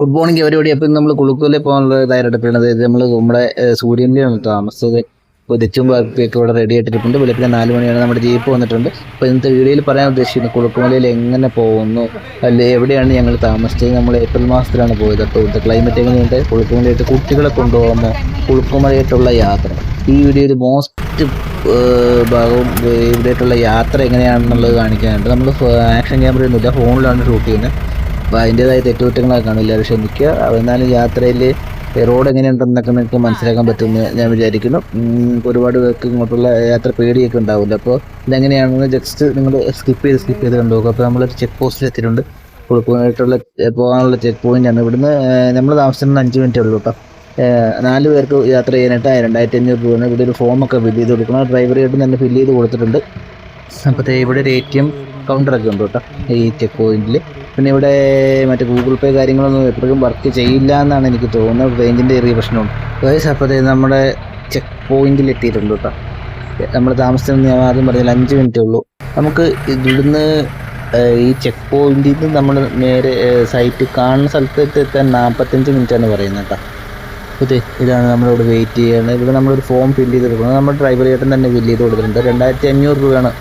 Good morning എവരോടി അപ്പം നമ്മൾ കുളുക്കൂലെ പോകാനുള്ള തയ്യാറെടുപ്പിലാണ്. ഇത് നമ്മൾ നമ്മുടെ സൂര്യന്റെ ആണ് താമസിച്ചത്. ഇപ്പോൾ ബാക്കിയൊക്കെ ഇവിടെ റെഡി ആയിട്ടിട്ടുണ്ട് വെളുപ്പിന് നാല് മണിയാണ് നമ്മുടെ ജീപ്പ് വന്നിട്ടുണ്ട്. അപ്പോൾ ഇന്നത്തെ വീഡിയോയിൽ പറയാൻ ഉദ്ദേശിക്കുന്നത് കുളുക്കുമലയിൽ എങ്ങനെ പോകുന്നു? അല്ലെ എവിടെയാണ് ഞങ്ങൾ താമസിച്ചത്? നമ്മൾ ഏപ്രിൽ മാസത്തിലാണ് പോയത്. അപ്പോൾ ഇവിടുത്തെ ക്ലൈമറ്റ് എങ്ങനെയുണ്ട് കുളുക്കുമലയായിട്ട് കുട്ടികളെ കൊണ്ടുപോകുമ്പോൾ കുളുക്കുമലയായിട്ടുള്ള യാത്ര. ഈ വീഡിയോയിൽ മോസ്റ്റ് ഭാഗവും ഇവിടെയായിട്ടുള്ള യാത്ര എങ്ങനെയാണെന്നുള്ളത് കാണിക്കാനുണ്ട്. നമ്മൾ ആക്ഷൻ ക്യാമറയൊന്നുമില്ല. ഫോണിലാണ് ഷൂട്ട് ചെയ്യുന്നത്. അപ്പോൾ അതിന്റെതായ തെറ്റുകുറ്റങ്ങളൊക്കെ കാണും എല്ലാവരും ക്ഷമിക്കുക. എന്നാലും യാത്രയിൽ റോഡ് എങ്ങനെയുണ്ടെന്നൊക്കെ നിങ്ങൾക്ക് മനസ്സിലാക്കാൻ പറ്റുമെന്ന് ഞാൻ വിചാരിക്കുന്നു. ഒരുപാട് പേർക്ക് ഇങ്ങോട്ടുള്ള യാത്ര പേടിയൊക്കെ ഉണ്ടാവില്ല. അപ്പോൾ ഇതെങ്ങനെയാണെന്ന് ജസ്റ്റ് നിങ്ങൾ സ്കിപ്പ് ചെയ്ത് സ്കിപ്പ് ചെയ്ത് കണ്ടു നോക്കുക അപ്പോൾ നമ്മളൊരു ചെക്ക് പോസ്റ്റിൽ എത്തിയിട്ടുണ്ട്. കുളിപ്പുമായിട്ടുള്ള പോകാനുള്ള ചെക്ക് പോയിന്റാണ് ഇവിടുന്ന് നമ്മൾ താമസിച്ചിരുന്ന അഞ്ച് മിനിറ്റേ ഉള്ളൂ. കേട്ടോ നാല് പേർക്ക് യാത്ര ചെയ്യാനായിട്ട് രണ്ടായിരത്തി അഞ്ഞൂറ് രൂപയാണ് ഇവിടെ ഒരു ഫോമൊക്കെ ഫില്ല് ചെയ്ത് കൊടുക്കണം. ഡ്രൈവറായിട്ട് തന്നെ ഫില്ല് ചെയ്ത് കൊടുത്തിട്ടുണ്ട്. അപ്പോൾ ഇവിടെ ഒരു എ ടി എം കൗണ്ടറൊക്കെ ഉണ്ട് കേട്ടോ. ഈ ചെക്ക് പോയിന്റിൽ പിന്നെ ഇവിടെ മറ്റേ ഗൂഗിൾ പേ കാര്യങ്ങളൊന്നും എപ്പോഴും വർക്ക് ചെയ്യില്ല എന്നാണ് എനിക്ക് തോന്നുന്നത്. റേഞ്ചിന്റെ ചെറിയ പ്രശ്നമുണ്ട്. ഗൈസ് അപ്പോൾ നമ്മുടെ ചെക്ക് പോയിന്റിൽ എത്തിയിട്ടുണ്ട് കേട്ടോ. നമ്മൾ താമസിച്ചത് ഞാൻ ആദ്യം പറഞ്ഞാൽ അഞ്ച് മിനിറ്റേ ഉള്ളൂ. നമുക്ക് ഇവിടുന്ന് ഈ ചെക്ക് പോയിന്റിൽ നിന്ന് നമ്മൾ നേരെ സൈറ്റ് കാണുന്ന സ്ഥലത്തേക്ക് എത്താൻ നാൽപ്പത്തഞ്ച് മിനിറ്റാണ് പറയുന്നത് കേട്ടോ. ഇത് ഇതാണ് നമ്മളിവിടെ വെയിറ്റ് ചെയ്യുന്നത് ഇവിടെ നമ്മളൊരു ഫോം ഫില്ല് ചെയ്ത് കൊടുക്കുന്നത് നമ്മുടെ ഡ്രൈവർ ചേട്ടൻ തന്നെ ഫില്ല് ചെയ്ത് കൊടുത്തിട്ടുണ്ട്. രണ്ടായിരത്തി അഞ്ഞൂറ് രൂപയാണ്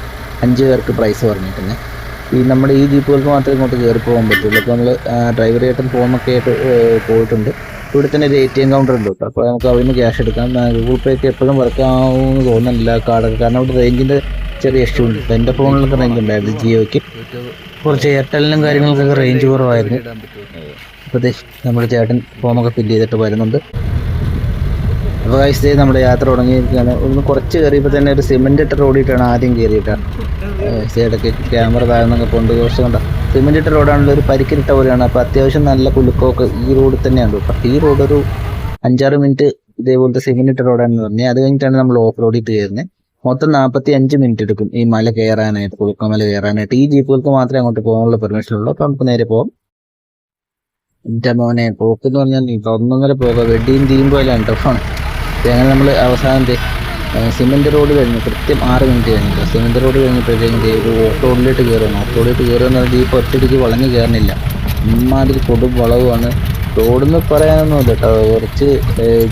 അഞ്ച് പേർക്ക് പ്രൈസ് പറഞ്ഞിരിക്കുന്നത്. ഈ നമ്മുടെ ഈ ജീപ്പുകൾക്ക് മാത്രമേ ഇങ്ങോട്ട് കയറി പോകാൻ പറ്റുള്ളൂ. അപ്പോൾ നമ്മൾ ഡ്രൈവർ ചേട്ടൻ ഫോമൊക്കെ ആയിട്ട് പോയിട്ടുണ്ട്. ഇവിടെ തന്നെ ഒരു എ ടി എം കൗണ്ടർ ഉണ്ട് കേട്ടോ. അപ്പോൾ നമുക്ക് അവിടെ നിന്ന് ക്യാഷ് എടുക്കാം ഗൂഗിൾ പേ ഒക്കെ എപ്പോഴും വർക്ക് ആവുമെന്ന് തോന്നുന്നില്ല കാർഡൊക്കെ. കാരണം അവിടെ റേഞ്ചിന്റെ ചെറിയ ഇഷ്യൂ ഉണ്ട്. എന്റെ ഫോണിലൊക്കെ റേഞ്ച് ഉണ്ടായിരുന്നു ജിയോയ്ക്ക് കുറച്ച് എയർടെലിനും കാര്യങ്ങൾക്കൊക്കെ റേഞ്ച് കുറവായിരുന്നു. അപ്പോൾ നമ്മുടെ ചേട്ടൻ ഫോമൊക്കെ ഫില്ല് ചെയ്തിട്ട് വരുന്നുണ്ട്. അപ്പോൾ കഴിച്ചത് നമ്മുടെ യാത്ര തുടങ്ങിയിരിക്കുകയാണ്. ഒന്ന് കുറച്ച് കയറിയപ്പോൾ തന്നെ ഒരു സിമെന്റ് ഇട്ട റോഡിട്ടാണ് ആദ്യം കയറിയിട്ടാണ് സൈഡൊക്കെ ക്യാമറ താഴ്ന്നൊക്കെ കൊണ്ട് കുറച്ച് കണ്ട? സിമെന്റ് ഇട്ട റോഡാണല്ലോ ഒരു പരിക്കിട്ട പോലെയാണ്. അപ്പോൾ അത്യാവശ്യം നല്ല കുലുക്കമൊക്കെ ഈ റോഡിൽ തന്നെയാണ് കേട്ടോ ഈ റോഡ് ഒരു അഞ്ചാറ് മിനിറ്റ് ഇതേപോലത്തെ സിമെന്റ് ഇട്ട റോഡാണെന്ന് പറഞ്ഞാൽ അത് കഴിഞ്ഞിട്ടാണ് നമ്മൾ ഓഫ് റോഡിൽ കയറുന്നത് മൊത്തം നാൽപ്പത്തി അഞ്ച് മിനിറ്റ് എടുക്കും ഈ മല കയറാനായിട്ട് കുലുക്കമല കയറാനായിട്ട്. ഈ ജീപ്പുകൾക്ക് മാത്രമേ അങ്ങോട്ട് പോകാനുള്ള പെർമിഷൻ ഉള്ളൂ. അപ്പോൾ നമുക്ക് നേരെ പോകാം എന്റെ മോനെ പോക്കെന്ന് പറഞ്ഞാൽ നീ ഒന്നൊന്നര പോകാം വെടിയും തീയും കേട്ടോ ഫോൺ അങ്ങനെ നമ്മൾ അവസാനം സിമെന്റ് റോഡ് കഴിഞ്ഞു. കൃത്യം ആറ് മിനിറ്റ് കഴിഞ്ഞിട്ട് സിമെന്റ് റോഡ് കഴിഞ്ഞപ്പോഴത്തേക്കും ഒരു ഓഫ് റോഡിലോട്ട് കയറുന്നു ഓഫ് റോഡിലോട്ട് കയറുന്ന പറഞ്ഞാൽ ഇപ്പോൾ ഒറ്റയ്ക്ക് വളഞ്ഞ് കയറുന്നില്ല ഇമ്മാതിരി കൊടും വളവുമാണ്. റോഡെന്ന് പറയാനൊന്നുമില്ല കേട്ടോ കുറച്ച്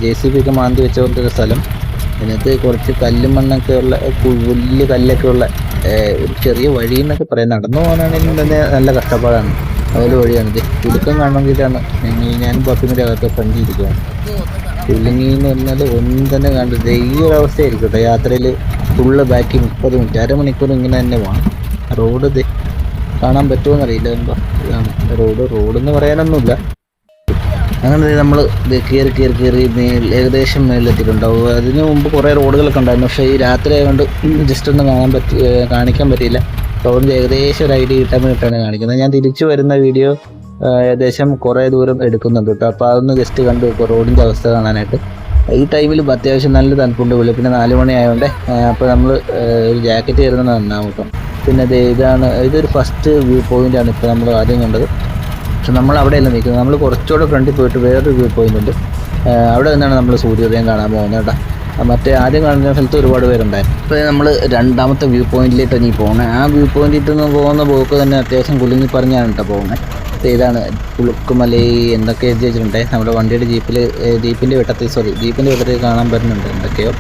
ജെ സി ബി ഒക്കെ മാന്തി വെച്ച പോലത്തെ ഒരു സ്ഥലം. അതിനകത്ത് കുറച്ച് കല്ലും മണ്ണൊക്കെ ഉള്ള വലിയ കല്ലൊക്കെ ഉള്ള ഒരു ചെറിയ വഴി എന്നൊക്കെ പറയാം. നടന്നു പോകാനാണെങ്കിലും തന്നെ നല്ല കഷ്ടപ്പാടാണ്. അതുപോലെ വഴിയാണിത് കുടുക്കം കാണണമെങ്കിലാണ്. ഞാനും പപ്പിന്റെ അകത്ത് പഞ്ചിരിക്കുകയാണ് പുല്ലിങ്ങി എന്ന് പറഞ്ഞാൽ ഒന്നും തന്നെ കണ്ടത് ഈ കേട്ടോ യാത്രയിൽ ഫുള്ള് ബാക്കി മുപ്പത് മിനിറ്റ് അരമണിക്കൂർ ഇങ്ങനെ തന്നെ പോകണം റോഡ് ഇത് കാണാൻ പറ്റുമോ അറിയില്ല എന്താ ഇതാണ് റോഡ് റോഡെന്ന് പറയാനൊന്നുമില്ല. അങ്ങനെ നമ്മൾ കയറി കയറി കയറി മേൽ ഏകദേശം മേളിലെത്തിയിട്ടുണ്ടാവും അതിന് മുമ്പ് കുറേ റോഡുകളൊക്കെ ഉണ്ടായിരുന്നു. പക്ഷേ ഈ രാത്രി ആയതുകൊണ്ട് ജസ്റ്റ് ഒന്ന് കാണാൻ പറ്റി കാണിക്കാൻ പറ്റിയില്ല. റോഡിന്റെ ഏകദേശം ഒരു ഐഡിയ കിട്ടാൻ വേണ്ടിയിട്ടാണ് കാണിക്കുന്നത്. ഞാൻ തിരിച്ചു വരുന്ന വീഡിയോ ഏകദേശം കുറേ ദൂരം എടുക്കുന്നുണ്ട് അപ്പോൾ അതൊന്ന് ജസ്റ്റ് കണ്ടു ഇപ്പോൾ റോഡിന്റെ അവസ്ഥ കാണാനായിട്ട്. ഈ ടൈമിൽ അത്യാവശ്യം നല്ല തണുപ്പുണ്ട്. വെളുപ്പിന് നാല് മണി ആയതുകൊണ്ട് അപ്പോൾ നമ്മൾ ജാക്കറ്റ് തരുന്നത് നന്നാവും കേട്ടോ. പിന്നെ ദേ ഇതാണ് ഇതൊരു ഫസ്റ്റ് വ്യൂ പോയിന്റാണ് ഇപ്പോൾ നമ്മൾ ആദ്യം കണ്ടത്. പക്ഷെ നമ്മൾ അവിടെയല്ല നിൽക്കുന്നത്. നമ്മൾ കുറച്ചുകൂടെ ഫ്രണ്ടിൽ പോയിട്ട് വേറൊരു വ്യൂ പോയിന്റ് ഉണ്ട്. അവിടെ നിന്നാണ് നമ്മൾ സൂര്യോദയം കാണാൻ പോകുന്നത് കേട്ടോ. മറ്റേ ആദ്യം കാണുന്ന സ്ഥലത്ത് ഒരുപാട് പേരുണ്ടായിരുന്നു. ഇപ്പോൾ നമ്മൾ രണ്ടാമത്തെ വ്യൂ പോയിന്റിലേട്ടാണ് ഈ പോകുന്നത് ആ വ്യൂ പോയിന്റിൽ നിന്ന് പോകുന്ന പോക്ക് തന്നെ അത്യാവശ്യം കുലുങ്ങി പറഞ്ഞാണ് കേട്ടോ പോകുന്നത് ഇതാണ് പുളുക്കുമല എന്തൊക്കെ എഴുതി വെച്ചിട്ടുണ്ട്. നമ്മുടെ വണ്ടിയുടെ ജീപ്പിൽ ജീപ്പിന്റെ വെട്ടത്തിൽ സോറി ജീപ്പിന്റെ വെട്ടത്തിൽ കാണാൻ പറ്റുന്നുണ്ട് എന്തൊക്കെയോ.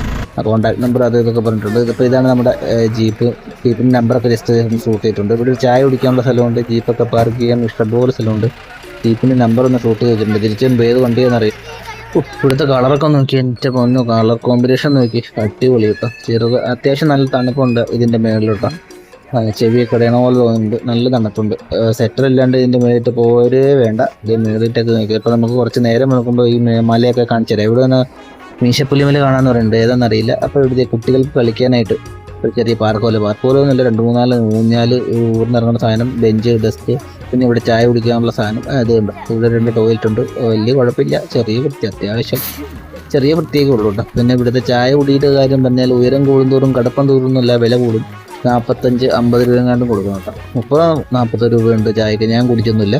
കോൺടാക്ട് നമ്പർ അത് ഇതൊക്കെ പറഞ്ഞിട്ടുണ്ട്. ഇതിപ്പോൾ ഇതാണ് നമ്മുടെ ജീപ്പ്. ജീപ്പിന്റെ നമ്പറൊക്കെ ജസ്റ്റ് ഷൂട്ട് ചെയ്തിട്ടുണ്ട്. ഇവിടെ ചായ കുടിക്കാനുള്ള സ്ഥലമുണ്ട്. ജീപ്പൊക്കെ പാർക്ക് ചെയ്യാൻ ഇഷ്ടംപോലെ സ്ഥലമുണ്ട്. ജീപ്പിന്റെ നമ്പർ ഒന്ന് ഷൂട്ട് ചെയ്തിട്ടുണ്ട് തിരിച്ചും വരുമ്പോൾ ഏത് വണ്ടിയാണെന്നറിയാം ഉഫ്, ഇവിടുത്തെ കളറൊക്കെ നോക്കി. എന്റെ പൊന്നു കളർ കോമ്പിനേഷൻ നോക്കി. അടിപൊളി കേട്ടോ. ചെറുത് അത്യാവശ്യം നല്ല തണുപ്പുണ്ട് ഇതിന്റെ ആ, ചെവിയൊക്കെ ഇടയണ പോലെ തോന്നുന്നുണ്ട്. നല്ല തണുപ്പുണ്ട്. സെറ്റർ ഇല്ലാണ്ട് ഇതിന്റെ മേലിട്ട് പോരേ വേണ്ട. ഇത് മേളിട്ടൊക്കെ നോക്കി ഇപ്പൊ നമുക്ക് കുറച്ച് നേരം നോക്കുമ്പോൾ ഈ മലയൊക്കെ കാണിച്ചു തരാം. ഇവിടെ നിന്ന് മീശപ്പുലിമല കാണാമെന്ന് പറയുന്നുണ്ട് ഏതാണെന്നറിയില്ല അപ്പോൾ ഇവിടുത്തെ കുട്ടികൾക്ക് കളിക്കാനായിട്ട് ഒരു ചെറിയ പാർക്ക് പോലെ പാർക്ക് പോലെ ഒന്നുമില്ല. രണ്ട് മൂന്നാൽ ഊഞ്ഞാൽ ഊർന്നിറങ്ങുന്ന സാധനം ബെഞ്ച് ഡെസ്ക് പിന്നെ ഇവിടെ ചായ കുടിക്കാനുള്ള സാധനം അത് ഉണ്ട് ഇവിടെ രണ്ട് ടോയ്ലറ്റ് ഉണ്ട്. വലിയ കുഴപ്പമില്ല. ചെറിയ വൃത്തി അത്യാവശ്യം ചെറിയ വൃത്തിയൊക്കെ ഉള്ളൂ കേട്ടോ. പിന്നെ ഇവിടുത്തെ ചായ കുടിയുടെ കാര്യം പറഞ്ഞാൽ ഉയരം കൂടുന്തോറും കടപ്പം തോറും എന്നല്ല വില കൂടും. നാൽപ്പത്തഞ്ച് അമ്പത് രൂപ എങ്ങാണ്ടും കൊടുക്കണം കേട്ടോ. മുപ്പത് നാൽപ്പത് രൂപയുണ്ട് ചായക്ക്. ഞാൻ കുടിച്ചൊന്നുമില്ല.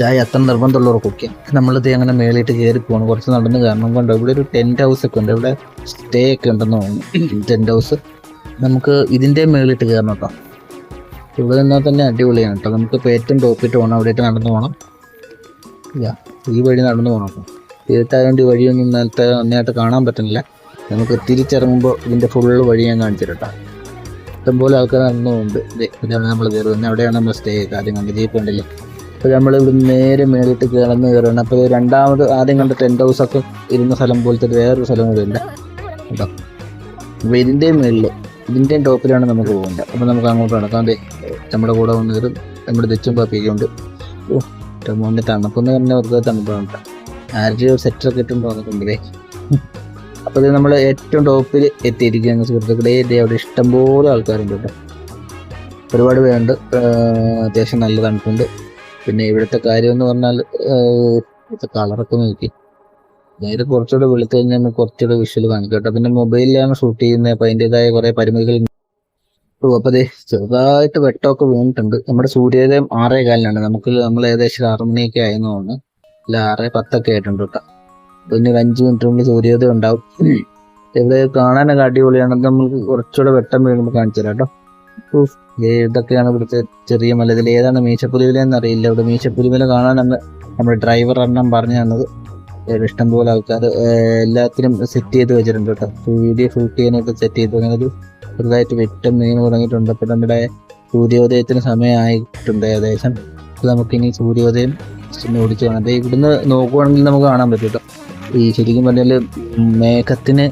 ചായ അത്ര നിർബന്ധമുള്ളവർ കുടിക്കാം നമ്മളിത് അങ്ങനെ മേളിയിട്ട് കയറി പോകണം കുറച്ച് നടന്ന് കാരണം കൊണ്ട് ഇവിടെ ഒരു ടെന്റ് ഹൗസ് ഒക്കെ ഉണ്ട്. ഇവിടെ സ്റ്റേ ഒക്കെ ഉണ്ടെന്ന് തോന്നുന്നു. ടെന്റ് ഹൗസ് നമുക്ക് ഇതിന്റെ മേളിട്ട് കയറണം കേട്ടോ. ഇവിടെ നിന്നാൽ തന്നെ അടിപൊളിയാണ് കേട്ടോ. നമുക്ക് ഇപ്പോൾ ഏറ്റവും ടോപ്പിട്ട് പോകണം അവിടെയൊക്കെ നടന്നു പോകണം ഇല്ല ഈ വഴി നടന്നു പോകണം തീർത്തായതുകൊണ്ട് ഈ വഴിയൊന്നും നേരത്തെ നന്നായിട്ട് കാണാൻ പറ്റുന്നില്ല. നമുക്ക് തിരിച്ചിറങ്ങുമ്പോൾ ഇതിന്റെ ഫുള്ള് വഴി ഞാൻ കാണിച്ചിട്ടാ ഇഷ്ടംപോലെ ആൾക്കാർ നടന്നുകൊണ്ട് ഇതാണ് നമ്മൾ കയറുന്നത്. അവിടെയാണ് നമ്മൾ സ്റ്റേ ആദ്യം കണ്ട് ജീപ്പ് കണ്ടില്ലേ? അപ്പോൾ നമ്മൾ ഇവിടെ നേരെ മേളിട്ട് കിടന്ന് കയറണം അപ്പോൾ രണ്ടാമത് ആദ്യം കണ്ട ടെന്റ് ഒക്കെ ഇരുന്ന സ്ഥലം പോലത്തെ വേറൊരു സ്ഥലം കൂടെ ഉണ്ട്. കേട്ടോ അപ്പോൾ ഇതിന്റെയും മേളിൽ ഇതിന്റെയും ടോപ്പിലാണ് നമുക്ക് പോകേണ്ടത്. അപ്പോൾ നമുക്ക് അങ്ങോട്ട് നടക്കാം. അതെ നമ്മുടെ കൂടെ വന്ന് കയറും. നമ്മുടെ തെച്ചും പാപ്പിയൊക്കെ ഓ മോന്റെ തണുപ്പെന്ന് പറഞ്ഞാൽ അവർക്ക് തണുപ്പാണ് ആരുടെ സെറ്ററൊക്കെ ഇട്ടും തോന്നിട്ടുണ്ടേ അപ്പോൾ ഇത് നമ്മൾ ഏറ്റവും ടോപ്പിൽ എത്തിയിരിക്കുകയാണ് സുഹൃത്തുക്കളെ. ദേ അവിടെ ഇഷ്ടംപോലെ ആൾക്കാരുണ്ട് കേട്ടോ. ഒരുപാട് പേരുണ്ട്. അത്യാവശ്യം നല്ല തണുപ്പുണ്ട്. പിന്നെ ഇവിടുത്തെ കാര്യം എന്ന് പറഞ്ഞാൽ ഇവിടുത്തെ കളറൊക്കെ നോക്കി. അതായത് കുറച്ചുകൂടെ വെളുത്തു കഴിഞ്ഞാൽ നമുക്ക് കുറച്ചുകൂടെ വിഷ്വൽ കാണിക്കും കേട്ടോ. പിന്നെ മൊബൈലിലാണ് ഷൂട്ട് ചെയ്യുന്നത്. അപ്പോൾ അതിന്റെതായ കുറേ പരിമിതികൾ അപ്പോൾ അതെ ചെറുതായിട്ട് വെട്ടമൊക്കെ വീണിട്ടുണ്ട്. നമ്മുടെ സൂര്യോദയം ആറേ കാലിനാണ് നമുക്ക് നമ്മൾ ഏകദേശം ആറ് മണിയൊക്കെ തോന്നുന്നു. അല്ല ആറേ പത്തൊക്കെ ആയിട്ടുണ്ട് കേട്ടോ. പിന്നെ ഒരു അഞ്ച് മിനിറ്റിനുള്ളിൽ സൂര്യോദയം ഉണ്ടാവും. ഇവിടെ കാണാനൊക്കെ അടിപൊളിയാണ് നമ്മൾ കുറച്ചുകൂടെ വെട്ടം വീഴുമ്പോൾ കാണിച്ചു തരാം കേട്ടോ. ഇതൊക്കെയാണ് ഇവിടുത്തെ ചെറിയ മല. ഇതിൽ ഏതാണ് മീശപ്പുലിമല അറിയില്ല ഇവിടെ മീശപ്പുലിമല കാണാനാണ് നമ്മുടെ ഡ്രൈവർ എണ്ണം പറഞ്ഞു തന്നത്. ഇഷ്ടംപോലെ ആൾക്കാർ എല്ലാത്തിനും സെറ്റ് ചെയ്ത് വെച്ചിട്ടുണ്ട് കേട്ടോ. വീഡിയോ ഷൂട്ട് ചെയ്യാനൊക്കെ സെറ്റ് ചെയ്തു. അങ്ങനെ ഒരു ചെറുതായിട്ട് വെട്ടം നീങ്ങി തുടങ്ങിയിട്ടുണ്ട്. അപ്പോൾ നമ്മുടെ സൂര്യോദയത്തിന് സമയമായിട്ടുണ്ട് ഏകദേശം. നമുക്കിനി സൂര്യോദയം ഓടിച്ചു കാണാം. ഇവിടുന്ന് നോക്കുവാണെങ്കിൽ നമുക്ക് കാണാൻ പറ്റും കേട്ടോ. ഈ ശരിക്കും പറഞ്ഞാൽ മേഘത്തിന്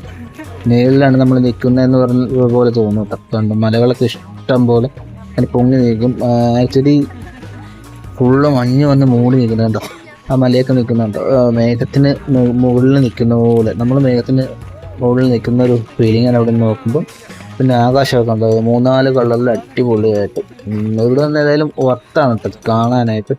മേളിലാണ് നമ്മൾ നിൽക്കുന്നതെന്ന് പറഞ്ഞ പോലെ തോന്നും കേട്ടോ മലകളൊക്കെ ഇഷ്ടം പോലെ അങ്ങനെ പൊങ്ങി നിൽക്കും. ആക്ച്വലി ഫുള്ള് മഞ്ഞ് വന്ന് മൂടി നിൽക്കുന്നുണ്ടോ ആ മലയൊക്കെ നിൽക്കുന്നുണ്ടോ മേഘത്തിന് മുകളിൽ നിൽക്കുന്ന പോലെ. നമ്മൾ മേഘത്തിന് മുകളിൽ നിൽക്കുന്ന ഒരു ഫീലിംഗ് ആണ് അവിടെ നോക്കുമ്പോൾ പിന്നെ ആകാശമൊക്കെ ഉണ്ടാവും മൂന്നാൽ കളറിൽ അടിപൊളിയായിട്ട്. ഇവിടെ നിന്ന് ഏതായാലും വർത്താണ് കേട്ടോ കാണാനായിട്ട്.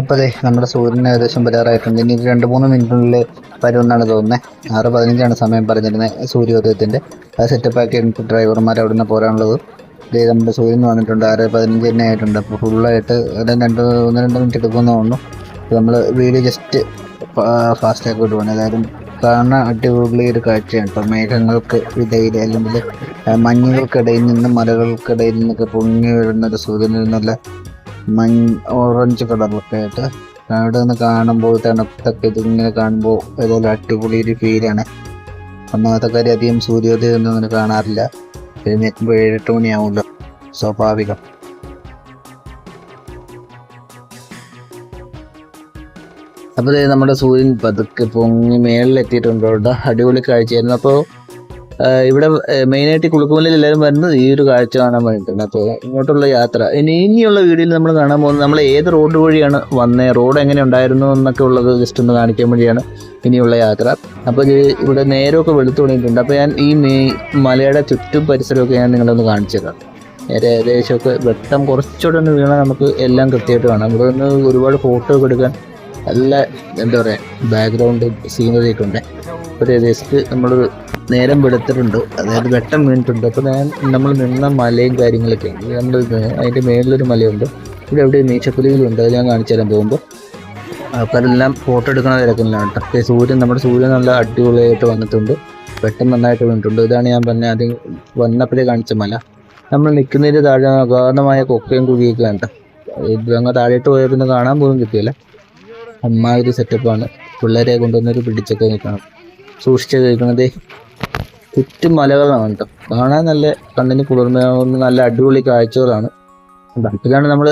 അതെ നമ്മുടെ സൂര്യൻ ഏകദേശം വരാറായിട്ടുണ്ട് ഇനി രണ്ട് മൂന്ന് മിനിറ്റിനുള്ളിൽ വരുമെന്നാണ് തോന്നുന്നത് ആറ് പതിനഞ്ചാണ് സമയം പറഞ്ഞിരുന്നത് സൂര്യോദയത്തിന്റെ. അത് സെറ്റപ്പ് ആക്കി എനിക്ക് ഡ്രൈവർമാർ അവിടെ നിന്ന് പോരാനുള്ളത്. ഇതേ നമ്മുടെ സൂര്യൻ വന്നിട്ടുണ്ട് ആറ് പതിനഞ്ച് തന്നെ ആയിട്ടുണ്ട്. അപ്പോൾ ഫുള്ളായിട്ട് ഒരു രണ്ട് ഒന്ന് രണ്ട് മിനിറ്റ് എടുക്കുമെന്ന് തോന്നുന്നു നമ്മൾ വീഡിയോ ജസ്റ്റ് ഫാസ്റ്റാക്കി വിടുവാണ്. അതായത് കാണാൻ അടിപൊളി ഒരു കാഴ്ചയാണ് ഇപ്പം മേഘങ്ങൾക്ക് ഇടയിൽ അല്ലെങ്കിൽ മഞ്ഞുകൾക്കിടയിൽ നിന്നും മലകൾക്കിടയിൽ നിന്നൊക്കെ പൊങ്ങി വരുന്ന ഒരു സൂര്യനിൽ നല്ല മഞ്ഞ ഓറഞ്ച് കളറിലൊക്കെ ആയിട്ട്. അവിടെ നിന്ന് കാണുമ്പോൾ തണുപ്പൊക്കെ ഇതിങ്ങനെ കാണുമ്പോൾ ഏതായാലും അടിപൊളി ഒരു ഫീലാണ് ഒന്നാമത്തെ കാര്യം അധികം സൂര്യോദയം ഒന്നും അങ്ങനെ കാണാറില്ല. എഴുന്നേൽക്കുമ്പോൾ ഏഴെട്ട് മണിയാവുമല്ലോ സ്വാഭാവികം. അപ്പോൾ നമ്മുടെ സൂര്യൻ പതുക്കെ പൊങ്ങി മേളിലെത്തിയിട്ടുണ്ട് അടിപൊളി കാഴ്ചയായിരുന്നു. അപ്പോൾ ഇവിടെ മെയിൻ ആയിട്ട് കുളുക്കുമലയിൽ എല്ലാവരും വരുന്നത് ഈ ഒരു കാഴ്ച കാണാൻ വേണ്ടിയിട്ടാണ്. അപ്പോൾ ഇങ്ങോട്ടുള്ള യാത്ര. ഇനി ഇനിയുള്ള വീഡിയോയിൽ നമ്മൾ കാണാൻ പോകുന്നത് നമ്മൾ ഏത് റോഡ് വഴിയാണ് വന്നത് റോഡ് എങ്ങനെ ഉണ്ടായിരുന്നു എന്നൊക്കെ ഉള്ളത് ജസ്റ്റ് ഒന്ന് കാണിക്കാൻ വേണ്ടിയാണ് ഇനിയുള്ള യാത്ര. അപ്പോൾ ഇവിടെ നേരമൊക്കെ വെളുത്തു തുടങ്ങിയിട്ടുണ്ട്. അപ്പോൾ ഞാൻ ഈ മെയ് മലയുടെ ചുറ്റും പരിസരമൊക്കെ ഞാൻ നിങ്ങളൊന്ന് കാണിച്ചു തരാം. നേരെ ഏകദേശമൊക്കെ വെട്ടം കുറച്ചുകൂടെ ഒന്ന് വീണാൽ നമുക്ക് എല്ലാം കൃത്യമായിട്ട് കാണാം. ഇവിടെ നിന്ന് ഒരുപാട് ഫോട്ടോ ഒക്കെ എടുക്കാൻ നല്ല എന്താ പറയുക ബാക്ക്ഗ്രൗണ്ട് സീനറി ഒക്കെ ഉണ്ട് ഒരു ജസ്റ്റ് നമ്മൾ നേരം വെളുത്തിട്ടുണ്ട്. അതായത് വെട്ടം വീണിട്ടുണ്ട്. അപ്പോൾ ഞാൻ നമ്മൾ നിന്ന മലയും കാര്യങ്ങളൊക്കെ ഉണ്ട്. നമ്മൾ അതിന്റെ മേളിലൊരു മലയുണ്ട്. ഇവിടെ എവിടെ നീച്ചപ്പുലികളുണ്ട് അത് ഞാൻ കാണിച്ചു തരാൻ പോകുമ്പോൾ ആൾക്കാരെല്ലാം ഫോട്ടോ എടുക്കുന്ന തിരക്കുന്നില്ല കേട്ടോ. സൂര്യൻ നമ്മുടെ സൂര്യൻ നല്ല അടിപൊളിയായിട്ട് വന്നിട്ടുണ്ട്. വെട്ടം നന്നായിട്ട് വീണിട്ടുണ്ട്. ഇതാണ് ഞാൻ പറഞ്ഞ അത് വന്നപ്പോഴേ കാണിച്ച മല. നമ്മൾ നിൽക്കുന്നതിന്റെ താഴെ അഗാധമായ കൊക്കയും കുഴിയൊക്കെ കണ്ട. അങ്ങ് താഴോട്ട് പോയാൽ പിന്നെ കാണാൻ പോലും കിട്ടിയില്ല. അമ്മാതിരി സെറ്റപ്പാണ്. പിള്ളേരെ കൊണ്ടുവന്നൊരു പിടിച്ചൊക്കെ നിൽക്കണം. സൂക്ഷിച്ച് കഴിക്കണതേ ചുറ്റും മലകളാണ് കേട്ടോ. കാണാൻ നല്ല കണ്ണിന് കുളിർമയാവുന്ന നല്ല അടിപൊളി കാഴ്ചകളാണ്? ഇതാണ് നമ്മൾ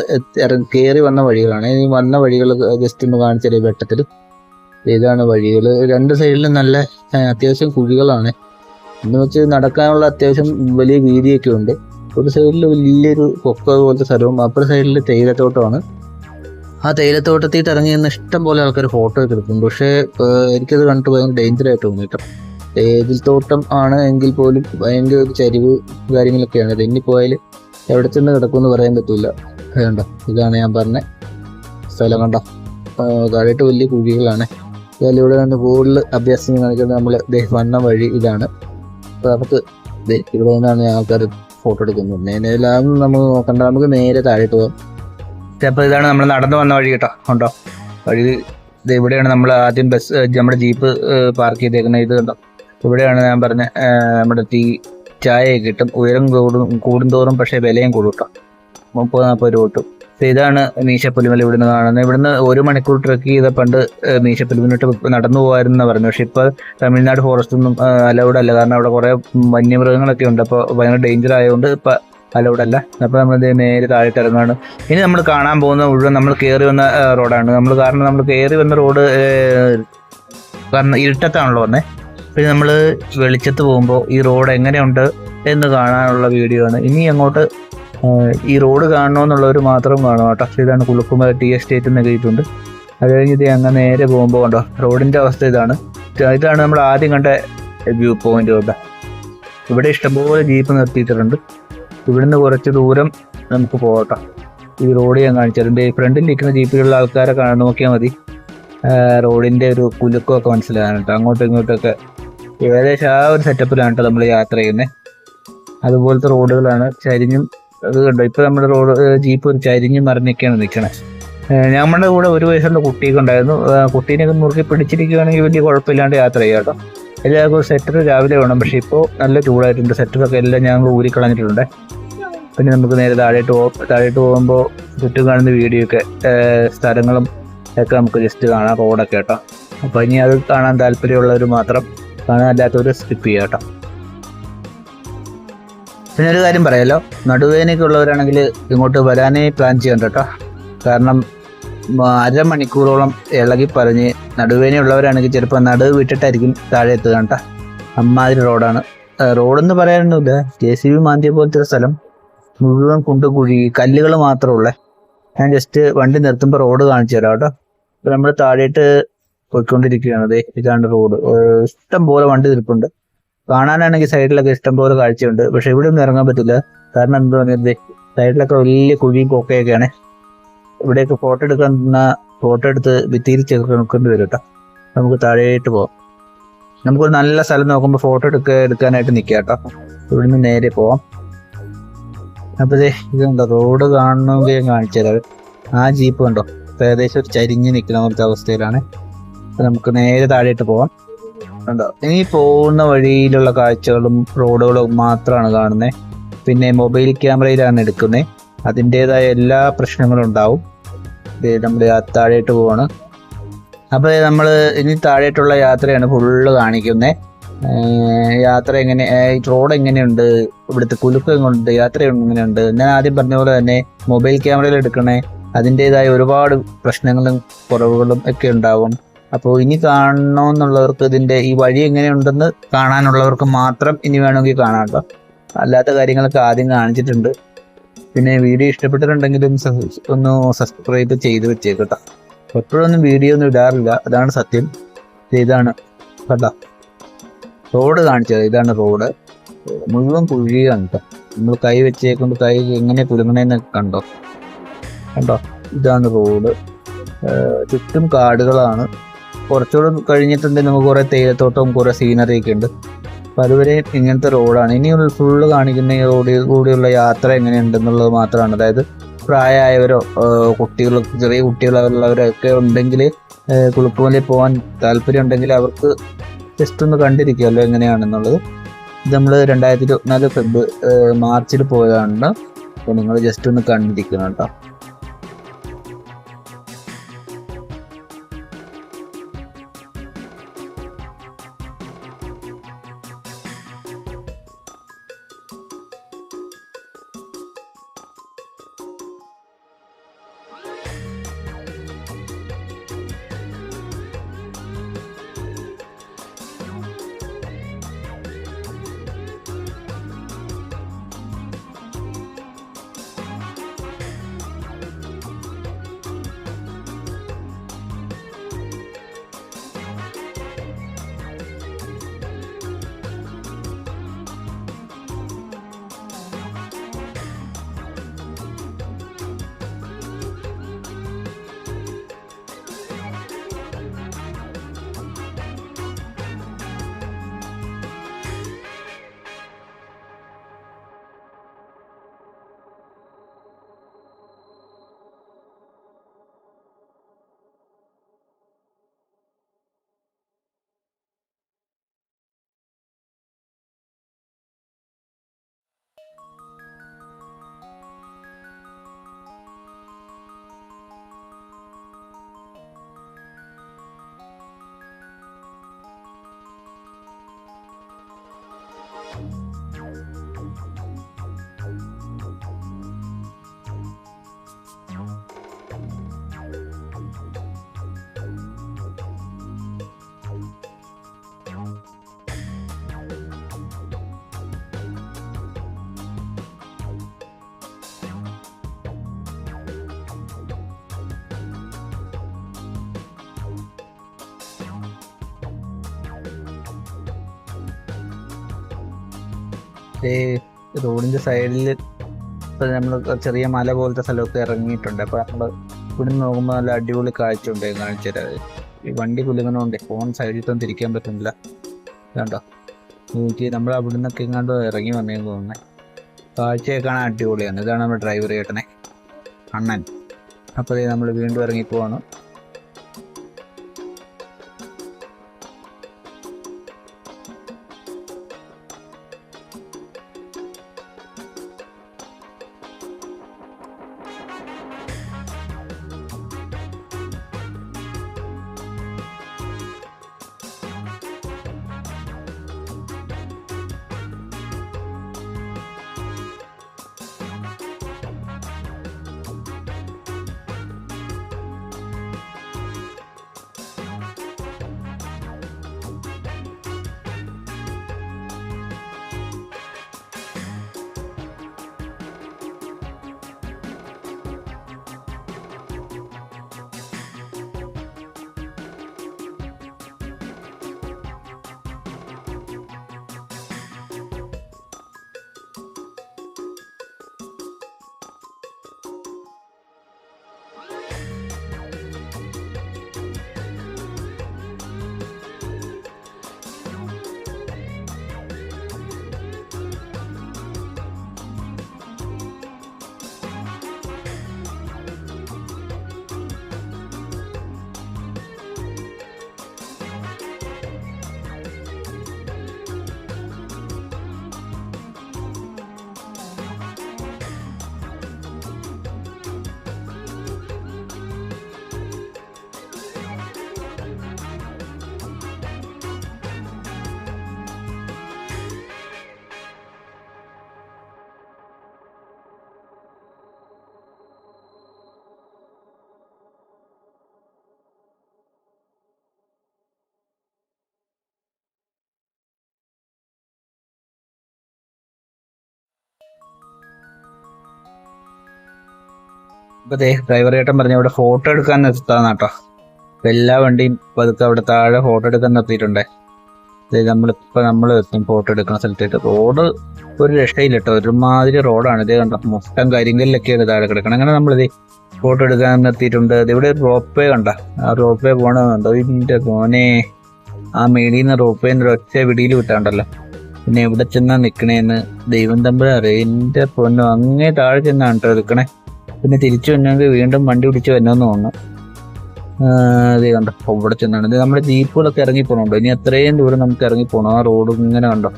കയറി വന്ന വഴികളാണ്. ഈ വന്ന വഴികൾ ജസ്റ്റ് ഒന്ന് കാണിച്ചത് വെട്ടത്തിൽ ഇതാണ് വഴികൾ രണ്ട് സൈഡിലും നല്ല അത്യാവശ്യം കുഴികളാണ്. എന്ന് വെച്ച് നടക്കാനുള്ള അത്യാവശ്യം വലിയ വീതിയൊക്കെ ഉണ്ട്. ഒരു സൈഡിൽ വലിയൊരു കൊക്ക പോലത്തെ സ്ഥലവും അപ്പുറ സൈഡിൽ തേയിലത്തോട്ടമാണ്. ആ തേയിലത്തോട്ടത്തിൽ ഇറങ്ങി നിന്ന് ഇഷ്ടം പോലെ ആൾക്കാർ ഫോട്ടോ ഒക്കെ എടുക്കുന്നുണ്ട് പക്ഷേ എനിക്കത് കണ്ടിട്ട് ഭയങ്കര ഡേഞ്ചർ ആയിട്ട് തോന്നി കേട്ടോ. തേയിലത്തോട്ടം ആണ് എങ്കിൽ പോലും ഭയങ്കര ഒരു ചരിവ് കാര്യങ്ങളൊക്കെയാണ്. തെന്നി പോയാൽ എവിടെ ചെന്ന് കിടക്കുമെന്ന് പറയാൻ പറ്റില്ല കണ്ടോ? ഇതാണ് ഞാൻ പറഞ്ഞ സ്ഥലം കണ്ടോ? താഴെട്ട് വലിയ കുഴികളാണ്. ഇതിലൂടെ നിന്ന് കൂടുതൽ അഭ്യാസം കാണിക്കുന്നത് നമ്മൾ വന്ന വഴി ഇതാണ്. അപ്പോൾ നമുക്ക് ഇവിടെ നിന്നാണ് ആൾക്കാർ ഫോട്ടോ എടുക്കുന്നത്. നേരെ നമ്മൾ നോക്കണ്ട. നമുക്ക് നേരെ താഴോട്ട് പോകാം അപ്പോൾ ഇതാണ് നമ്മൾ നടന്നു വന്ന വഴി കേട്ടോ. ഉണ്ടോ വഴി ഇത് ഇവിടെയാണ് നമ്മൾ ആദ്യം ബസ് നമ്മുടെ ജീപ്പ് പാർക്ക് ചെയ്തേക്കുന്നത്. ഇത് കണ്ടോ? ഇവിടെയാണ് ഞാൻ പറഞ്ഞ നമ്മുടെ തീ ചായയൊക്കെ കിട്ടും. ഉയരം കൂടും കൂടുന്തോറും പക്ഷേ വിലയും കൂടും കേട്ടോ. മുപ്പത് നാൽപ്പത് രൂപ കിട്ടും. അപ്പോൾ ഇതാണ് മീശപ്പുലിമല ഇവിടുന്ന് കാണുന്നത്. ഇവിടുന്ന് ഒരു മണിക്കൂർ ട്രക്ക് ചെയ്ത പണ്ട് മീശപ്പുലിമലോട്ട് മീശപ്പുലിമലിട്ട് നടന്നു പോകാമായിരുന്നു പറഞ്ഞു. പക്ഷെ ഇപ്പോൾ തമിഴ്നാട് ഫോറസ്റ്റ് ഒന്നും അലൗഡ് അല്ല. കാരണം അവിടെ കുറേ വന്യമൃഗങ്ങളൊക്കെ ഉണ്ട്. അപ്പോൾ ഭയങ്കര ഡേഞ്ചർ ആയതുകൊണ്ട് ഇപ്പം അലൗഡ് അല്ല അപ്പോൾ നമ്മൾ നേരെ താഴെ ഇറങ്ങുകയാണ് ഇനി നമ്മൾ കാണാൻ പോകുന്ന മുഴുവൻ നമ്മൾ കയറി വന്ന റോഡാണ്. നമ്മൾ കാരണം നമ്മൾ കയറി വന്ന റോഡ് കാരണം ഇരുട്ടത്താണല്ലോ വന്നേ. പിന്നെ നമ്മൾ വെളിച്ചത്ത് പോകുമ്പോൾ ഈ റോഡ് എങ്ങനെയുണ്ട് എന്ന് കാണാനുള്ള വീഡിയോ ആണ്. ഇനി അങ്ങോട്ട് ഈ റോഡ് കാണണമെന്നുള്ളവർ മാത്രം കാണും കേട്ടോ. ഇതാണ് കുളുക്കുമല ടി എസ്റ്റേറ്റ് എന്ന് എഴുതിയിട്ടുണ്ട് അത് കഴിഞ്ഞിട്ട് അങ്ങ് നേരെ പോകുമ്പോൾ കണ്ടോ? റോഡിന്റെ അവസ്ഥ ഇതാണ്. ഇതാണ് നമ്മൾ ആദ്യം കണ്ട വ്യൂ ഇവിടെ ഇവിടെ ഇഷ്ടംപോലെ ജീപ്പ് നിർത്തിയിട്ടുണ്ട്. ഇവിടുന്ന് കുറച്ച് ദൂരം നമുക്ക് പോകട്ടോ ഈ റോഡ് ഞാൻ കാണിച്ചിട്ടുണ്ട് ഫ്രണ്ടിൽ നിൽക്കുന്ന ജീപ്പിലുള്ള ആൾക്കാരെ നോക്കിയാൽ മതി. റോഡിന്റെ ഒരു കുലുക്കമൊക്കെ മനസ്സിലാകാൻ കേട്ടോ അങ്ങോട്ടും ഇങ്ങോട്ടൊക്കെ ഏകദേശം ആ ഒരു സെറ്റപ്പിലാണ് കേട്ടോ നമ്മൾ യാത്ര ചെയ്യുന്നത് അതുപോലത്തെ റോഡുകളാണ് ചരിഞ്ഞും അത് കണ്ടോ? ഇപ്പോൾ നമ്മുടെ റോഡ് ജീപ്പ് ഒരു ചരിഞ്ഞും മറിഞ്ഞൊക്കെയാണ് നിൽക്കണേ നമ്മുടെ കൂടെ ഒരു വയസ്സുള്ള കുട്ടിയൊക്കെ ഉണ്ടായിരുന്നു. കുട്ടീനെയൊക്കെ മുറുക്കി പിടിച്ചിരിക്കുകയാണെങ്കിൽ വലിയ കുഴപ്പമില്ലാണ്ട് യാത്ര ചെയ്യാം കേട്ടോ എല്ലാവർക്കും സെറ്റർ രാവിലെ വേണം. പക്ഷേ ഇപ്പോൾ നല്ല ചൂടായിട്ടുണ്ട്. സെറ്ററൊക്കെ എല്ലാം ഞങ്ങൾ ഊരിക്കളഞ്ഞിട്ടുണ്ട്. പിന്നെ നമുക്ക് നേരെ താഴോട്ട് പോകും താഴോട്ട് പോകുമ്പോൾ ചുറ്റും കാണുന്ന വീഡിയോ ഒക്കെ സ്ഥലങ്ങളും ഒക്കെ നമുക്ക് ജസ്റ്റ് കാണാം റോഡൊക്കെ കേട്ടോ. അപ്പോൾ ഇനി അത് കാണാൻ താല്പര്യമുള്ളവർ മാത്രം കാണാനല്ലാത്തവർ സ്കിപ്പ് ചെയ്യാം കേട്ടോ. പിന്നെ ഒരു കാര്യം പറയാലോ. നടുവേദനയൊക്കെ ഉള്ളവരാണെങ്കിൽ ഇങ്ങോട്ട് വരാനേ പ്ലാൻ ചെയ്യണ്ട കേട്ടോ. കാരണം അരമണിക്കൂറോളം ഇളകി പറഞ്ഞ് നടുവേദനയുള്ളവരാണെങ്കിൽ ചിലപ്പോൾ നടുവ് വിട്ടിട്ടായിരിക്കും താഴെ എത്തുക കേട്ടോ. അമ്മാതിരി റോഡാണ് റോഡെന്ന് പറയാനൊന്നുമില്ല. ജെ സി ബി മാന്തിയ പോലത്തെ സ്ഥലം. മുഴുവൻ കുണ്ട് കുഴി കല്ലുകൾ മാത്രമുള്ളേ ഞാൻ ജസ്റ്റ് വണ്ടി നിർത്തുമ്പോൾ റോഡ് കാണിച്ചു തരാം കേട്ടോ. നമ്മൾ താഴേട്ട് പോയിക്കൊണ്ടിരിക്കുകയാണ്. അതെ ഇതാണ് റോഡ്. ഇഷ്ടം പോലെ വണ്ടി നിൽപ്പുണ്ട്. കാണാനാണെങ്കിൽ സൈഡിലൊക്കെ ഇഷ്ടം പോലെ കാഴ്ചയുണ്ട്. പക്ഷെ ഇവിടെ ഒന്നും ഇറങ്ങാൻ പറ്റില്ല കാരണം എന്താ പറഞ്ഞത് സൈഡിലൊക്കെ വലിയ കുഴിയും കൊക്കയൊക്കെയാണ്. ഇവിടെയൊക്കെ ഫോട്ടോ എടുക്കാൻ ഫോട്ടോ എടുത്ത് ഭിത്തിയിൽ നോക്കേണ്ടി വരും കേട്ടോ. നമുക്ക് താഴേട്ട് പോവാം. നമുക്കൊരു നല്ല സ്ഥലം നോക്കുമ്പോൾ ഫോട്ടോ എടുക്ക എടുക്കാനായിട്ട് നിൽക്കാം കേട്ടോ. ഇവിടുന്ന് നേരെ പോവാം. അപ്പൊ ഇതുണ്ടോ? റോഡ് കാണണമെങ്കിൽ ഞാൻ കാണിച്ചു തരാം. ആ ജീപ്പ് കണ്ടോ? ഏകദേശം ഒരു ചരിഞ്ഞ് നിൽക്കുന്ന പോലത്തെ അവസ്ഥയിലാണ്. നമുക്ക് നേരെ താഴെയിട്ട് പോവാം. കണ്ടോ? ഇനി പോകുന്ന വഴിയിലുള്ള കാഴ്ചകളും റോഡുകളും മാത്രമാണ് കാണുന്നത് പിന്നെ മൊബൈൽ ക്യാമറയിലാണ് എടുക്കുന്നത് അതിന്റെതായ എല്ലാ പ്രശ്നങ്ങളും ഉണ്ടാവും. നമ്മൾ താഴെയിട്ട് പോവാണ്. അപ്പോൾ നമ്മൾ ഇനി താഴെയിട്ടുള്ള യാത്രയാണ് ഫുള്ള് കാണിക്കുന്നത് യാത്ര എങ്ങനെ ഈ റോഡ് എങ്ങനെയുണ്ട്? ഇവിടുത്തെ കുലുക്കം എങ്ങനെയുണ്ട്? യാത്ര എങ്ങനെയുണ്ട്? ഞാൻ ആദ്യം പറഞ്ഞ പോലെ തന്നെ മൊബൈൽ ക്യാമറയിൽ എടുക്കണേ. അതിന്റെതായ ഒരുപാട് പ്രശ്നങ്ങളും കുറവുകളും ഒക്കെ ഉണ്ടാവും. അപ്പോൾ ഇനി കാണണമെന്നുള്ളവർക്ക് ഇതിന്റെ ഈ വഴി എങ്ങനെയുണ്ടെന്ന് കാണാനുള്ളവർക്ക് മാത്രം ഇനി വേണമെങ്കിൽ കാണാം കേട്ടോ. അല്ലാത്ത കാര്യങ്ങളൊക്കെ ആദ്യം കാണിച്ചിട്ടുണ്ട്. പിന്നെ വീഡിയോ ഇഷ്ടപ്പെട്ടിട്ടുണ്ടെങ്കിലും ഒന്ന് സബ്സ്ക്രൈബ് ചെയ്ത് വെച്ചേക്കട്ടോ എപ്പോഴൊന്നും വീഡിയോ ഒന്നും ഇടാറില്ല. അതാണ് സത്യം. ഇത് ഇതാണ് കേട്ടോ റോഡ് കാണിച്ചത്. ഇതാണ് റോഡ്. മുഴുവൻ കുഴിയാണ് കേട്ടോ നമ്മൾ കൈ വെച്ചേക്കൊണ്ട് കൈ എങ്ങനെ കുലുങ്ങണേന്ന് കണ്ടോ? കണ്ടോ? ഇതാണ് റോഡ്. ചുറ്റും കാടുകളാണ്. കുറച്ചുകൂടെ കഴിഞ്ഞിട്ടുണ്ടെങ്കിൽ നമുക്ക് കുറേ തേയിലത്തോട്ടവും കുറേ സീനറി ഒക്കെ ഉണ്ട്. അപ്പോൾ അതുവരെ ഇങ്ങനത്തെ റോഡാണ്. ഇനി ഫുള്ള് കാണിക്കുന്ന ഈ റോഡിൽ കൂടിയുള്ള യാത്ര എങ്ങനെയുണ്ടെന്നുള്ളത് മാത്രമാണ്. അതായത് പ്രായമായവരോ കുട്ടികൾ ചെറിയ കുട്ടികളുള്ളവരൊക്കെ ഉണ്ടെങ്കിൽ കുളുക്കുമലയിൽ പോകാൻ താല്പര്യം ഉണ്ടെങ്കിൽ അവർക്ക് ജസ്റ്റ് ഒന്ന് കണ്ടിരിക്കുമല്ലോ എങ്ങനെയാണെന്നുള്ളത്. ഇത് നമ്മൾ രണ്ടായിരത്തി ഇരുപത്തിനാല് ഫെബ് മാർച്ചിൽ പോയതാണ് അപ്പോൾ നിങ്ങൾ ജസ്റ്റ് ഒന്ന് കണ്ടിരിക്കണം കേട്ടോ. ഈ റോഡിന്റെ സൈഡിൽ ഇപ്പൊ നമ്മൾ ചെറിയ മല പോലത്തെ സ്ഥലമൊക്കെ ഇറങ്ങിയിട്ടുണ്ട്. അപ്പൊ നമ്മൾ ഇവിടെ നിന്ന് നോക്കുമ്പോൾ നല്ല അടിപൊളി കാഴ്ച ഉണ്ട് കാണിച്ചു തരാം. ഈ വണ്ടി കുലുങ്ങണോണ്ട് ഫോൺ സൈഡിൽ തന്നെ തിരിക്കാൻ പറ്റുന്നില്ല. കണ്ടോ നോക്കി നമ്മൾ അവിടെ നിന്നൊക്കെ എങ്ങാണ്ട് ഇറങ്ങി വന്നേന്ന് തോന്നുന്നത് കാഴ്ചയൊക്കെ കാണാൻ അടിപൊളിയാണ്. ഇതാണ് നമ്മുടെ ഡ്രൈവർ ചേട്ടനെ അണ്ണൻ. അപ്പോൾ നമ്മൾ വീണ്ടും ഇറങ്ങി ഇപ്പൊ ഡ്രൈവർ ചേട്ടൻ പറഞ്ഞു അവിടെ ഫോട്ടോ എടുക്കാൻ നിർത്താന്ന് കേട്ടോ എല്ലാ വണ്ടിയും പതുക്കെ അവിടെ താഴെ ഫോട്ടോ എടുക്കാൻ നിർത്തിയിട്ടുണ്ട്. നമ്മളിപ്പോ നമ്മൾ എത്തും ഫോട്ടോ എടുക്കുന്ന സ്ഥലത്തേക്ക്. റോഡ് ഒരു രക്ഷയില്ല കേട്ടോ ഒരുമാതിരി റോഡാണ് ഇത് കണ്ടോ മൊത്തം കരിങ്കല്ലൊക്കെയാണ് താഴെ കിടക്കണം. അങ്ങനെ നമ്മളിത് ഫോട്ടോ എടുക്കാൻ നിർത്തിയിട്ടുണ്ട്. ഇവിടെ ഒരു റോപ്പ് വേ കണ്ട? ആ റോപ്പ് വേ കണ്ടോ? ഇതിന്റെ മോനെ ആ മേളിൽ നിന്ന് റോപ്പ് വേന്റെ ഒറ്റ വിടിയിൽ വിട്ടാണ്ടല്ലോ. പിന്നെ എവിടെ ചെന്നാ നിക്കണേന്ന് ദൈവം തമ്മിൽ അറിയാം. പൊന്നോ അങ്ങേ താഴെ ചെന്നാണ് കേട്ടോ എടുക്കണേ പിന്നെ തിരിച്ചു വന്നെങ്കിൽ വീണ്ടും വണ്ടി പിടിച്ച് വന്നെന്ന് തോന്നുന്നു. ഇത് കണ്ടോ ഇവിടെ ചെന്നാണ്. ഇത് നമ്മുടെ ജീപ്പുകളൊക്കെ ഇറങ്ങി പോകണുണ്ടോ ഇനി അത്രയും ദൂരം നമുക്ക് ഇറങ്ങി പോകണം ആ റോഡ് ഇങ്ങനെ കണ്ടോ?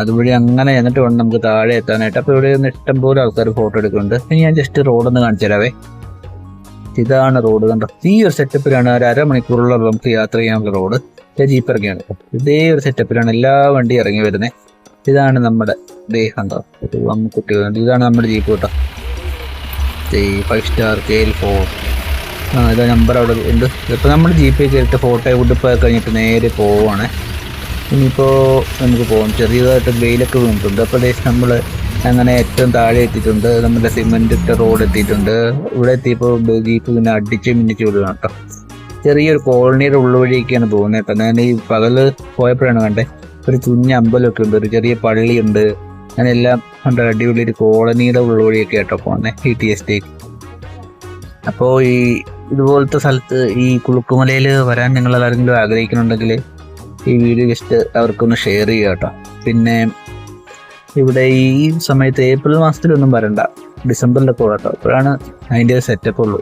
അതുവഴി അങ്ങനെ എന്നിട്ട് വേണം നമുക്ക് താഴെ എത്താനായിട്ട്. അപ്പോൾ ഇവിടെ നിന്ന് ഇഷ്ടംപോലെ ആൾക്കാർ ഫോട്ടോ എടുക്കുന്നുണ്ട്. ഇനി ഞാൻ ജസ്റ്റ് റോഡൊന്ന് കാണിച്ചു തരാവേ. ഇതാണ് റോഡ് കണ്ടോ? ഈ ഒരു സെറ്റപ്പിലാണ് ഒരു അരമണിക്കൂറുള്ള നമുക്ക് യാത്ര ചെയ്യാനുള്ള റോഡ്. ജീപ്പ് ഇറങ്ങിയാണ്. ഇതേ ഒരു സെറ്റപ്പിലാണ് എല്ലാ വണ്ടിയും ഇറങ്ങി വരുന്നത് ഇതാണ് നമ്മുടെ ദേഹം കണ്ടോ? നമുക്ക് ഇതാണ് നമ്മുടെ ജീപ്പ് കേട്ടോ. Five star K L four ആ ഇതാ നമ്പർ അവിടെ ഉണ്ട്. ഇപ്പോൾ നമ്മൾ ജി പേ കയറിയിട്ട് ഫോട്ടോ കൊടുപ്പോൾ കഴിഞ്ഞിട്ട് നേരെ പോവുകയാണ് ഇനിയിപ്പോൾ നമുക്ക് പോകാം ചെറിയതായിട്ട് വെയിലൊക്കെ വീണിട്ടുണ്ട്. അപ്പോൾ ദേശം നമ്മൾ അങ്ങനെ ഏറ്റവും താഴെ എത്തിയിട്ടുണ്ട്. നമ്മുടെ സിമെന്റ് ഇട്ട റോഡ് എത്തിയിട്ടുണ്ട്. ഇവിടെ എത്തിയപ്പോൾ ജീപ്പ് പിന്നെ അടിച്ച് മിന്നിച്ച് വിടുകയാണ് കേട്ടോ. ചെറിയൊരു കോളനിയുടെ ഉള്ളുവഴിയൊക്കെയാണ് പോകുന്നത് കേട്ടോ. ഞാൻ ഈ പകൽ പോയപ്പോഴാണ് കണ്ടേ. ഒരു കുഞ്ഞ അമ്പലമൊക്കെ ഉണ്ട്. ഒരു ചെറിയ പള്ളിയുണ്ട്. അങ്ങനെ എല്ലാം ഉണ്ട് അടിപൊളി ഒരു കോളനിയുടെ ഉള്ളുവഴിയൊക്കെ ആയിട്ടോ പോകുന്നത് ഈ ടി എസ്റ്റേക്ക് അപ്പോൾ ഈ ഇതുപോലത്തെ സ്ഥലത്ത് ഈ കുളുക്കുമലയിൽ വരാൻ നിങ്ങൾ ആരെങ്കിലും ആഗ്രഹിക്കുന്നുണ്ടെങ്കിൽ ഈ വീഡിയോ ജസ്റ്റ് അവർക്കൊന്ന് ഷെയർ ചെയ്യുക കേട്ടോ. പിന്നെ ഇവിടെ ഈ സമയത്ത് ഏപ്രിൽ മാസത്തിലൊന്നും വരണ്ട ഡിസംബറിലൊക്കെ കേട്ടോ. അപ്പോഴാണ് അതിന്റെ സെറ്റപ്പ് ഉള്ളൂ.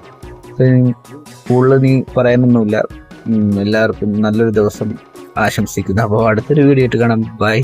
കൂടുതൽ നീ പറയാനൊന്നുമില്ല. എല്ലാവർക്കും നല്ലൊരു ദിവസം ആശംസിക്കുന്നു. അപ്പോൾ അടുത്തൊരു വീഡിയോ ആയിട്ട് കാണാം. ബൈ